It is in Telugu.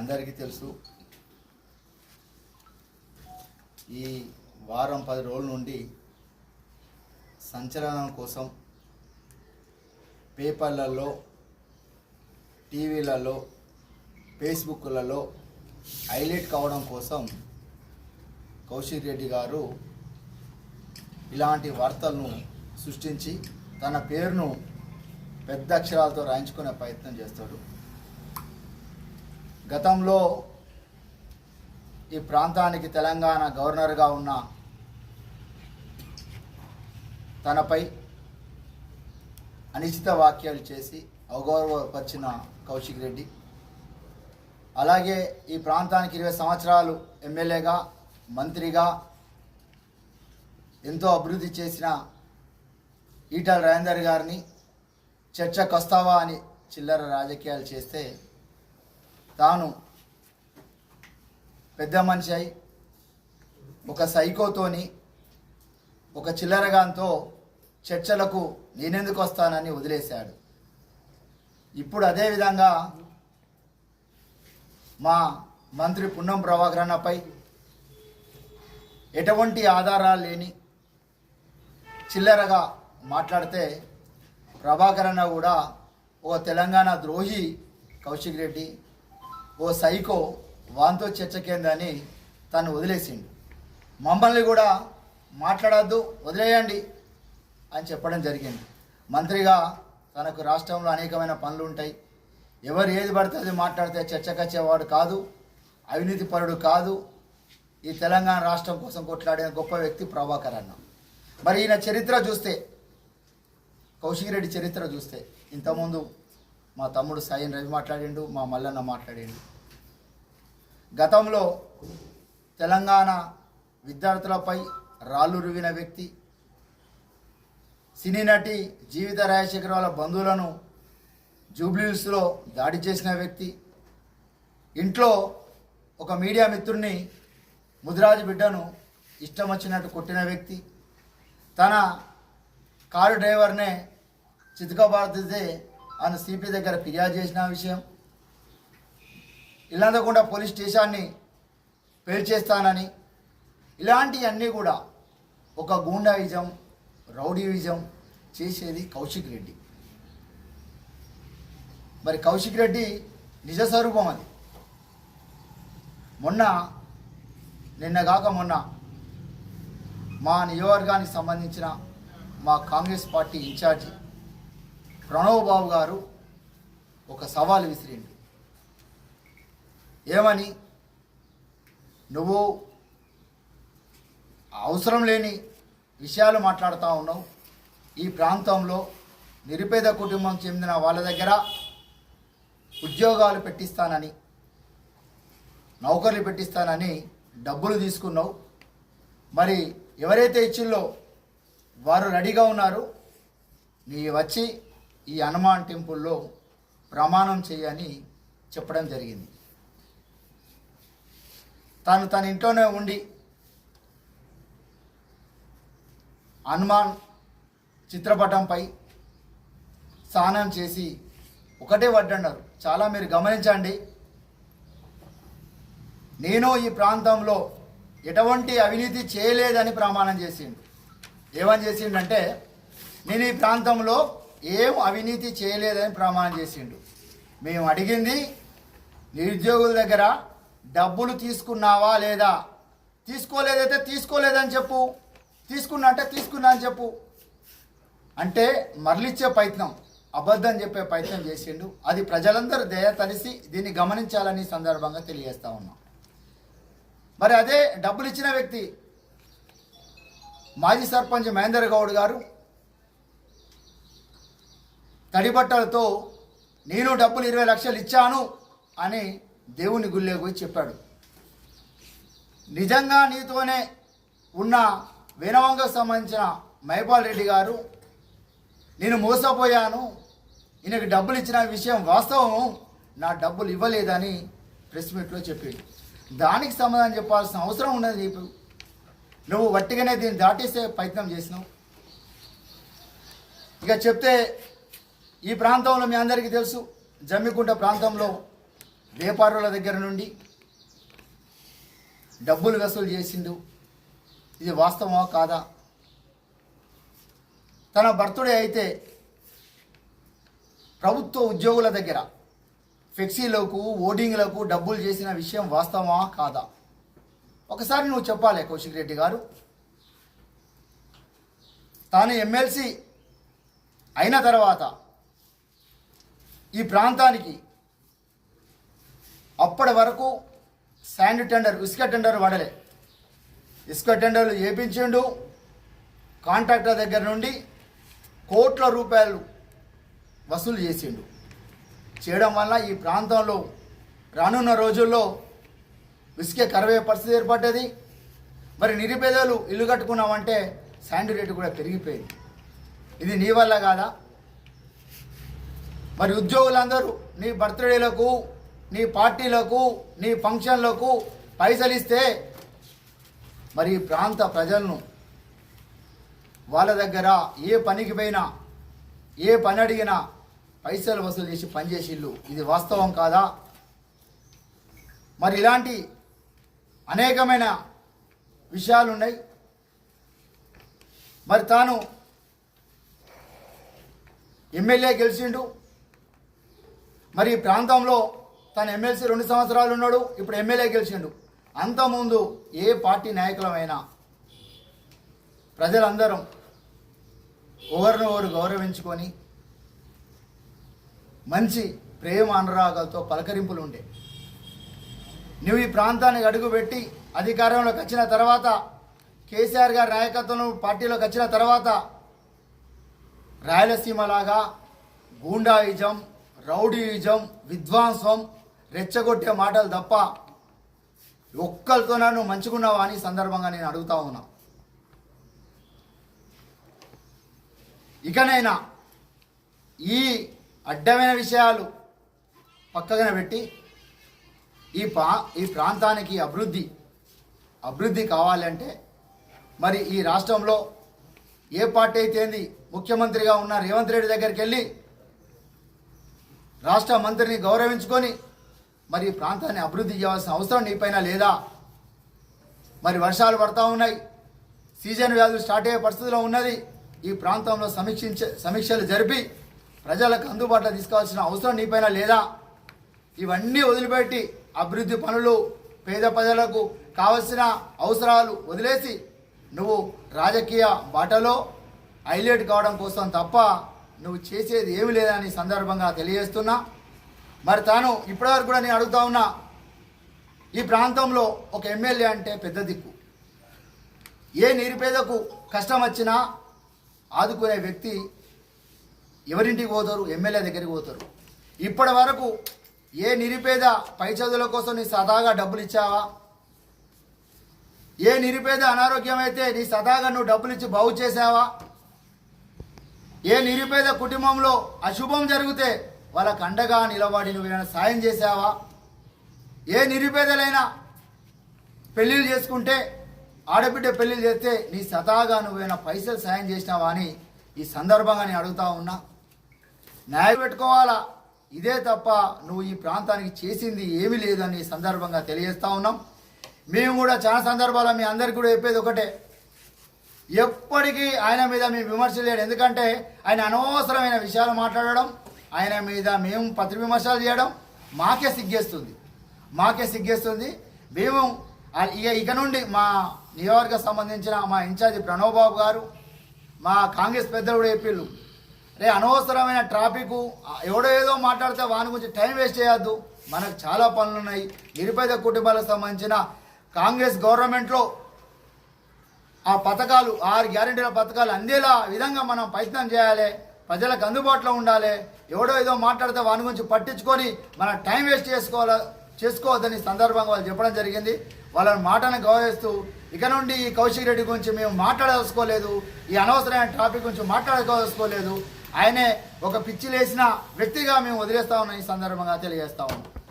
అందరికీ తెలుసు. ఈ వారం పది రోజుల నుండి సంచలనం కోసం పేపర్లలో టీవీలలో ఫేస్బుక్లలో హైలైట్ కావడం కోసం కౌశిక్ రెడ్డి గారు ఇలాంటి వార్తలను సృష్టించి తన పేరును పెద్ద అక్షరాలతో రాయించుకునే ప్రయత్నం చేస్తాడు. గతంలో ఈ ప్రాంతానికి తెలంగాణ గవర్నర్గా ఉన్న తనపై అనిశ్చిత వాక్యాలు చేసి అవగౌరవపరిచిన కౌశిక్ రెడ్డి. అలాగే ఈ ప్రాంతానికి ఇరవై సంవత్సరాలు ఎమ్మెల్యేగా మంత్రిగా ఎంతో అభివృద్ధి చేసిన ఈటల రాజేందర్ గారిని చర్చకొస్తావా అని చిల్లర రాజకీయాలు చేస్తే తాను పెద్ద మనిషి అయి ఒక సైకోతోని ఒక చిల్లరగాంతో చర్చలకు నేనెందుకు వస్తానని వదిలేశాడు. ఇప్పుడు అదేవిధంగా మా మంత్రి పున్నం ప్రభాకరణపై ఎటువంటి ఆధారాలు లేని చిల్లరగా మాట్లాడితే ప్రభాకరణ కూడా ఓ తెలంగాణ ద్రోహి కౌశిక్ రెడ్డి ఓ సైకో వాంతో చర్చకేందని తను వదిలేసిండు. మమ్మల్ని కూడా మాట్లాడద్దు వదిలేయండి అని చెప్పడం జరిగింది. మంత్రిగా తనకు రాష్ట్రంలో అనేకమైన పనులు ఉంటాయి. ఎవరు ఏది పడితే మాట్లాడితే చర్చకొచ్చేవాడు కాదు అవినీతి పరుడు కాదు. ఈ తెలంగాణ రాష్ట్రం కోసం కొట్లాడిన గొప్ప వ్యక్తి ప్రభాకర్ అన్న. మరి ఈయన చరిత్ర చూస్తే కౌశిక్ రెడ్డి చరిత్ర చూస్తే ఇంతకుముందు మా తమ్ముడు సాయిన్ రవి మాట్లాడిండు మా మల్లన్న మాట్లాడిండు. గతంలో తెలంగాణ విద్యార్థులపై రాళ్ళు రువిన వ్యక్తి సినీ నటి జీవిత రాజశేఖర్ వాళ్ళ బంధువులను జూబ్లీస్లో దాడి చేసిన వ్యక్తి ఇంట్లో ఒక మీడియా మిత్రుడిని ముదిరాజు బిడ్డను ఇష్టం వచ్చినట్టు కొట్టిన వ్యక్తి తన కారు డ్రైవర్నే చితకబారితే ఆయన సిపి దగ్గర ఫిర్యాదు చేసిన విషయం ఇల్లందకుండా పోలీస్ స్టేషన్ని పేరు చేస్తానని ఇలాంటివన్నీ కూడా ఒక గూండాయిజం రౌడీయిజం చేసేది కౌశిక్ రెడ్డి. మరి కౌశిక్ రెడ్డి నిజ స్వరూపం అది. మొన్న నిన్నగాక మొన్న మా నియోజకవర్గానికి సంబంధించిన మా కాంగ్రెస్ పార్టీ ఇన్ఛార్జి ప్రణవ్ బాబు గారు ఒక సవాల్ విసిరిండు. ఏమని? నువ్వు అవసరం లేని విషయాలు మాట్లాడుతూ ఉన్నావు. ఈ ప్రాంతంలో నిరుపేద కుటుంబం చెందిన వాళ్ళ దగ్గర ఉద్యోగాలు పెట్టిస్తానని నౌకర్లు పెట్టిస్తానని డబ్బులు తీసుకున్నావు. మరి ఎవరైతే ఇచ్చిల్లో వారు రెడీగా ఉన్నారు. నీ వచ్చి ఈ హనుమాన్ టెంపుల్లో ప్రమాణం చేయని చెప్పడం జరిగింది. తాను తన ఇంట్లోనే ఉండి హనుమాన్ చిత్రపటంపై స్నానం చేసి ఒకటే వడ్డన్నారు చాలా మీరు గమనించండి. నేను ఈ ప్రాంతంలో ఎటువంటి అవినీతి చేయలేదని ప్రమాణం చేసిండు. ఏమని చేసిండంటే నేను ఈ ప్రాంతంలో ఏం అవినీతి చేయలేదని ప్రమాణం చేసిండు. మేము అడిగింది నిరుద్యోగుల దగ్గర డబ్బులు తీసుకున్నావా లేదా? తీసుకోలేదైతే తీసుకోలేదని చెప్పు. తీసుకున్నా అంటే తీసుకున్నా అని చెప్పు. అంటే మరలిచ్చే ప్రయత్నం అబద్ధం చెప్పే ప్రయత్నం చేసిండు. అది ప్రజలందరూ దయ తలిసి దీన్ని గమనించాలని సందర్భంగా తెలియజేస్తా ఉన్నాం. మరి అదే డబ్బులు ఇచ్చిన వ్యక్తి మాజీ సర్పంచ్ మహేందర్ గౌడ్ గారు తడిబట్టలతో నేను డబ్బులు ఇరవై లక్షలు ఇచ్చాను అని దేవుని గుళ్ళే పోయి చెప్పాడు. నిజంగా నీతోనే ఉన్న వేనవంగకు సంబంధించిన మైపాల్ రెడ్డి గారు నేను మోసపోయాను ఈయనకు డబ్బులు ఇచ్చిన విషయం వాస్తవం నా డబ్బులు ఇవ్వలేదని ప్రెస్ మీట్లో చెప్పాడు. దానికి సమాధానం చెప్పాల్సిన అవసరం ఉన్నది నీకు. నువ్వు వట్టిగానే దీన్ని దాటేసే ప్రయత్నం చేసినావు. ఇక చెప్తే ఈ ప్రాంతంలో మీ అందరికీ తెలుసు జమ్మికుంట ప్రాంతంలో వ్యాపారుల దగ్గర నుండి డబ్బులు వసూలు చేసిండు. ఇది వాస్తవమా కాదా? తన బర్త్డే అయితే ప్రభుత్వ ఉద్యోగుల దగ్గర ఫ్లెక్సీలకు ఓటింగ్లకు డబ్బులు చేసిన విషయం వాస్తవమా కాదా? ఒకసారి నువ్వు చెప్పాలి కౌశిక్ రెడ్డి గారు. తాను ఎమ్మెల్సీ అయిన తర్వాత ఈ ప్రాంతానికి అప్పటి వరకు శాండ్ టెండర్ ఇసుక టెండర్ వాడలే. ఇసుక టెండర్లు చేపించిండు. కాంట్రాక్టర్ దగ్గర నుండి కోట్ల రూపాయలు వసూలు చేసిండు. చేయడం వల్ల ఈ ప్రాంతంలో రానున్న రోజుల్లో ఇసుకే కరవే పరిస్థితి ఏర్పడ్డది. మరి నిరుపేదలు ఇల్లు కట్టుకున్నామంటే శాండ్ రేటు కూడా పెరిగిపోయింది. ఇది నీ వల్ల కాదా? మరి ఉద్యోగులందరూ నీ బర్త్డేలకు నీ పార్టీలకు నీ ఫంక్షన్లకు పైసలు ఇస్తే మరి ప్రాంత ప్రజలను వాళ్ళ దగ్గర ఏ పనికి పోయినా ఏ పని అడిగినా పైసలు వసూలు చేసి పనిచేసిళ్ళు ఇది వాస్తవం కాదా? మరి ఇలాంటి అనేకమైన విషయాలు ఉన్నాయి మరి తాను ఎమ్మెల్యే గెలిచిండు. మరి ప్రాంతంలో తను ఎమ్మెల్సీ రెండు సంవత్సరాలు ఉన్నాడు ఇప్పుడు ఎమ్మెల్యే గెలిచిండు. అంతకుముందు ఏ పార్టీ నాయకులమైనా ప్రజలందరం ఒకరిని ఒకరు గౌరవించుకొని మంచి ప్రేమ అనురాగాలతో పలకరింపులు ఉండే నువ్వు ఈ ప్రాంతానికి అడుగుపెట్టి అధికారంలోకి వచ్చిన తర్వాత కేసీఆర్ గారి నాయకత్వంలో పార్టీలోకి వచ్చిన తర్వాత రాయలసీమలాగా గూండాయిజం రౌడీయిజం విద్వాంసం రెచ్చగొట్టే మాటలు తప్ప ఒక్కరితో నువ్వు మంచుకున్నావా అని సందర్భంగా నేను అడుగుతా ఉన్నా. ఇకనైనా ఈ అడ్డమైన విషయాలు పక్కన పెట్టి ఈ పా ఈ ప్రాంతానికి అభివృద్ధి అభివృద్ధి కావాలంటే మరి ఈ రాష్ట్రంలో ఏ పార్టీ అయితే ఏంది ముఖ్యమంత్రిగా ఉన్న రేవంత్ రెడ్డి దగ్గరికి వెళ్ళి రాష్ట్ర మంత్రిని గౌరవించుకొని మరి ఈ ప్రాంతాన్ని అభివృద్ధి చేయాల్సిన అవసరం నీపైన లేదా? మరి వర్షాలు పడతా ఉన్నాయి. సీజన్ వ్యాధులు స్టార్ట్ అయ్యే పరిస్థితిలో ఉన్నది. ఈ ప్రాంతంలో సమీక్షించే సమీక్షలు జరిపి ప్రజలకు అందుబాటులో తీసుకోవాల్సిన అవసరం నీపైన లేదా? ఇవన్నీ వదిలిపెట్టి అభివృద్ధి పనులు పేద ప్రజలకు కావలసిన అవసరాలు వదిలేసి నువ్వు రాజకీయ బాటలో హైలైట్ కావడం కోసం తప్ప నువ్వు చేసేది ఏమి లేదని సందర్భంగా తెలియజేస్తున్నా. మరి తాను ఇప్పటివరకు కూడా నేను అడుగుతా ఉన్నా ఈ ప్రాంతంలో ఒక ఎమ్మెల్యే అంటే పెద్ద దిక్కు. ఏ నిరుపేదకు కష్టం వచ్చినా ఆదుకునే వ్యక్తి ఎవరింటికి పోతారు? ఎమ్మెల్యే దగ్గరికి పోతారు. ఇప్పటి వరకు ఏ నిరుపేద పై చదువుల కోసం నీ సదాగా డబ్బులు ఇచ్చావా? ఏ నిరుపేద అనారోగ్యం అయితే నీ సదాగా నువ్వు డబ్బులు ఇచ్చి బాగు చేసావా? ఏ నిరుపేద కుటుంబంలో అశుభం జరిగితే వాళ్ళకు అండగా నిలబడి నువ్వు ఏమైనా సాయం చేసావా ఏ నిరుపేదలైనా పెళ్ళిళ్ళు చేసుకుంటే ఆడబిడ్డ పెళ్ళిళ్ళు చేస్తే నీ సతాగా నువ్వేమైనా పైసలు సాయం చేసినావా అని ఈ సందర్భంగా నేను అడుగుతా ఉన్నా. న్యాయం పెట్టుకోవాలా? ఇదే తప్ప నువ్వు ఈ ప్రాంతానికి చేసింది ఏమీ లేదని సందర్భంగా తెలియజేస్తా ఉన్నాం. మేము కూడా చాలా సందర్భాల్లో మీ అందరికీ కూడా చెప్పేది ఒకటే. ఎప్పటికీ ఆయన మీద మేము విమర్శలు లేడు ఎందుకంటే ఆయన అనవసరమైన విషయాలు మాట్లాడడం ఆయన మీద మేము పత్రి విమర్శలు చేయడం మాకే సిగ్గేస్తుంది. మాకే సిగ్గేస్తుంది. మేము ఇక ఇక నుండి మా నియోజకవర్గ సంబంధించిన మా ఇన్ఛార్జి ప్రణవ్ బాబు గారు మా కాంగ్రెస్ పెద్దలు కూడా చెప్పిళ్ళు. రే అనవసరమైన ట్రాఫిక్ ఎవడో ఏదో మాట్లాడితే వాని గురించి టైం వేస్ట్ చేయొద్దు. మనకు చాలా పనులు ఉన్నాయి. నిరుపేద కుటుంబాలకు సంబంధించిన కాంగ్రెస్ గవర్నమెంట్లో ఆ పథకాలు ఆరు గ్యారంటీల పథకాలు అందేలా విధంగా మనం ప్రయత్నం చేయాలి. ప్రజలకు అందుబాటులో ఉండాలి. ఎవడో ఏదో మాట్లాడితే వాని గురించి పట్టించుకొని మన టైం వేస్ట్ చేసుకోవాల చేసుకోవద్దని సందర్భంగా వాళ్ళు చెప్పడం జరిగింది. వాళ్ళ మాటను గౌరవిస్తూ ఇక నుండి ఈ కౌశిక్ రెడ్డి గురించి మేము మాట్లాడదలుచుకోలేదు. ఈ అనవసరమైన టాపిక్ గురించి మాట్లాడుకోదలుచుకోలేదు ఆయనే ఒక పిచ్చి లేసిన వ్యక్తిగా మేము వదిలేస్తా ఉన్నాం ఈ సందర్భంగా తెలియజేస్తా ఉన్నాం.